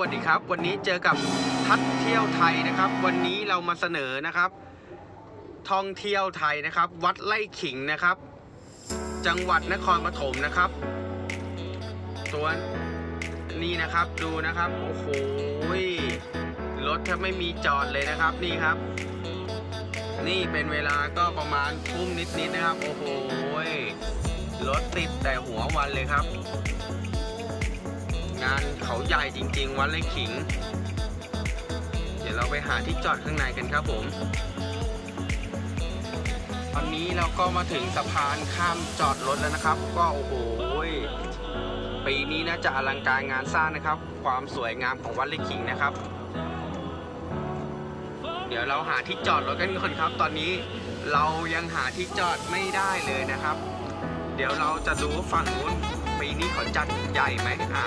วัสดีครับ วันนี้เจอกับทัดเที่ยวไทยนะครับ วันนี้เรามาเสนอนะครับ ท่องเที่ยวไทยนะครับ วัดไร่ขิงนะครับ จังหวัดนครปฐมนะครับ ตัวนี่นะครับดูนะครับโอ้โหรถแทบไม่มีจอดเลยนะครับนี่ครับ นี่เป็นเวลาก็ประมาณทุ่มนิดๆนะครับ โอ้โหรถติดแต่หัววันเลยครับ งานเขาใหญ่จริง ๆ วัดไร่ขิง เดี๋ยวเราไปหาที่จอดข้างในกันครับผม ตอนนี้เราก็มาถึงสะพานข้ามจอดรถแล้วนะครับ ก็โอ้โหปีนี้น่าจะอลังการงานสร้างนะครับ ความสวยงามของวัดไร่ขิงนะครับ เดี๋ยวเราหาที่จอดรถกันก่อนครับ ตอนนี้เรายังหาที่จอดไม่ได้เลยนะครับ เดี๋ยวเราจะดูฝั่งนู้นปีนี้เขาจัดใหญ่ไหมอะ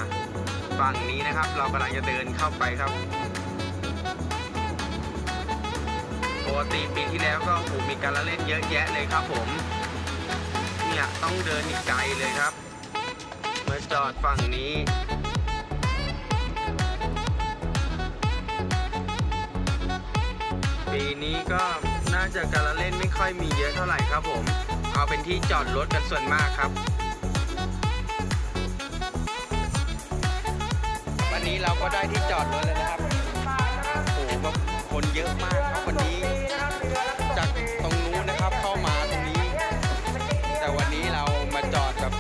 ฝั่งนี้นะครับ เรากำลังจะเดินเข้าไปครับปกติปีที่แล้วก็โอ้มีการละเล่นเยอะแยะเลยครับผม เนี่ยต้องเดินอีกไกลเลยครับมาจอดฝั่งนี้ปีนี้ก็น่าจะการละเล่นไม่ค่อยมีเยอะเท่าไหร่ครับผม เอาเป็นที่จอดรถกันส่วนมากครับ นนี้เราก็ได้ที่จอดรถแล้วนะครับโอ้โหแบบคนเยอะมากครับวันนี้ จากตรงนู้นนะครับเข้ามาตรงนี้ แต่วันนี้เรามาจอดแบบ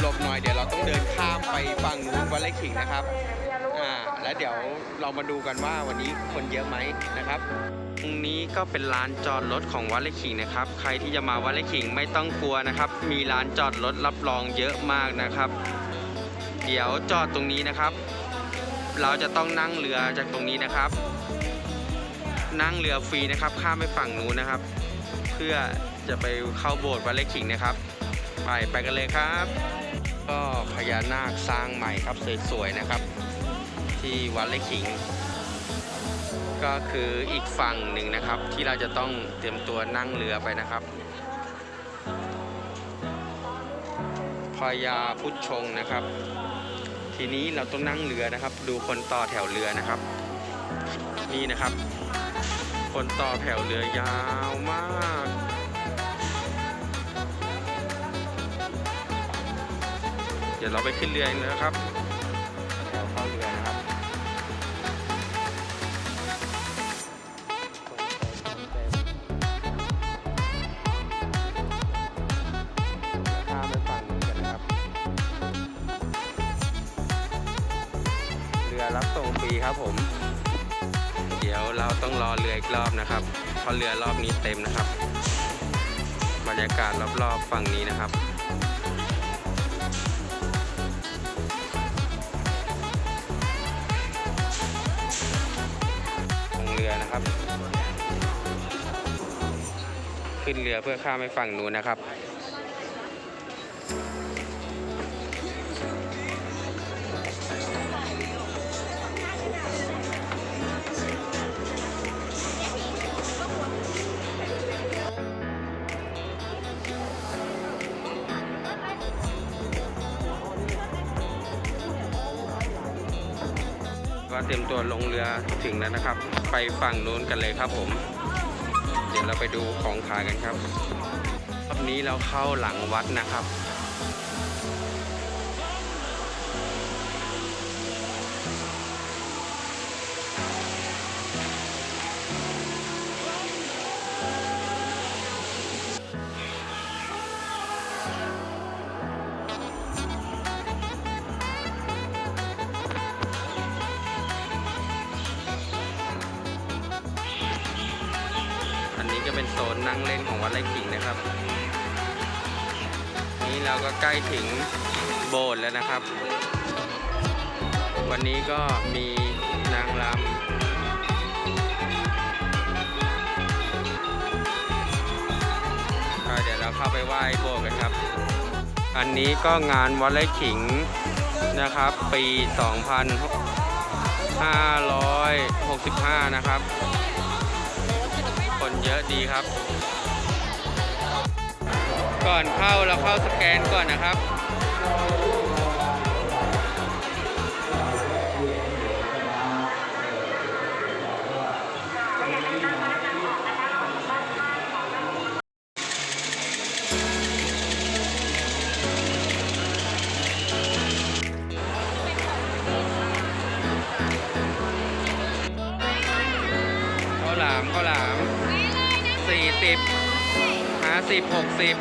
หลบๆหน่อยเดี๋ยวเราต้องเดินข้ามไปฝั่งนู้นวัดไร่ขิงนะครับอ่าแล้วเดี๋ยวเรามาดูกันว่าวันนี้คนเยอะไหมนะครับตรงนี้ก็เป็นลานจอดรถของวัดไร่ขิงนะครับ ใครที่จะมาวัดไร่ขิงไม่ต้องกลัวนะครับ มีลานจอดรถรับรองเยอะมากนะครับ เดี๋ยวจอดตรงนี้นะครับ เราจะต้องนั่งเรือจากตรงนี้นะครับ นั่งเรือฟรีนะครับ ข้ามไปฝั่งนู้นนะครับ เพื่อจะไปเข้าโบสถ์วัดไร่ขิงนะครับ ไปไปกันเลยครับ ก็พญานาคสร้างใหม่ครับสวยๆนะครับ ที่วัดไร่ขิง ก็คืออีกฝั่งหนึ่งนะครับ ที่เราจะต้องเตรียมตัวนั่งเรือไปนะครับพญาพุทธชงนะครับ ทีนี้เราต้องนั่งเรือนะครับ ดูคนต่อแถวเรือนะครับ นี่นะครับ คนต่อแถวเรือยาวมากเดี๋ยวเราไปขึ้นเรือเลยนะครับแถวเข้าเรือ รือรับส่งฟรีครับผม เดี๋ยวเราต้องรอเรืออีกรอบนะครับเพราะเรือรอบนี้เต็มนะครับ บรรยากาศรอบๆฝั่งนี้นะครับลงเรือนะครับ ขึ้นเรือเพื่อข้ามไปฝั่งนู้นนะครับ ก็เตรียมตัวลงเรือถึงแล้วนะครับ ไปฝั่งนู้นกันเลยครับผม เดี๋ยวเราไปดูของขายกันครับรอบนี้เราเข้าหลังวัดนะครับ อันนี้ก็เป็นโซนนั่งเล่นของวัดไร่ขิงนะครับ นี่เราก็ใกล้ถึงโบสถ์แล้วนะครับ วันนี้ก็มีนางรำเดี๋ยวเราเข้าไปไหว้โบสถ์กันครับ อันนี้ก็งานวัดไร่ขิงนะครับ ปี 2565 นะครับ เยอะดีครับ ก่อนเข้าเราเข้าสแกนก่อนนะครับข้าวหลามข้าวหลาม สี่สิบห้าสิบหกสิบ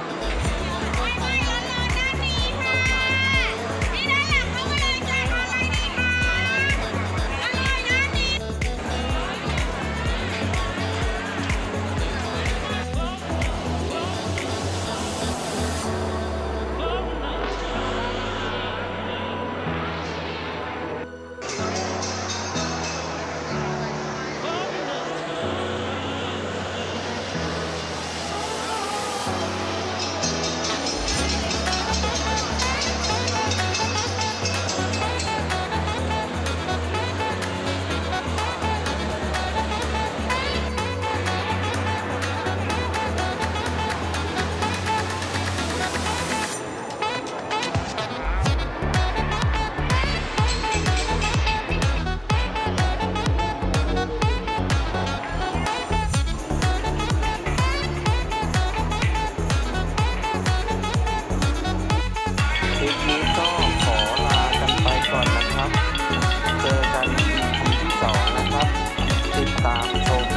ตามชม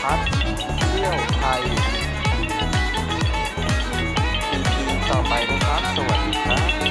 พัดเที่ยวไทย EP ต่อไปนะครับ สวัสดีครับ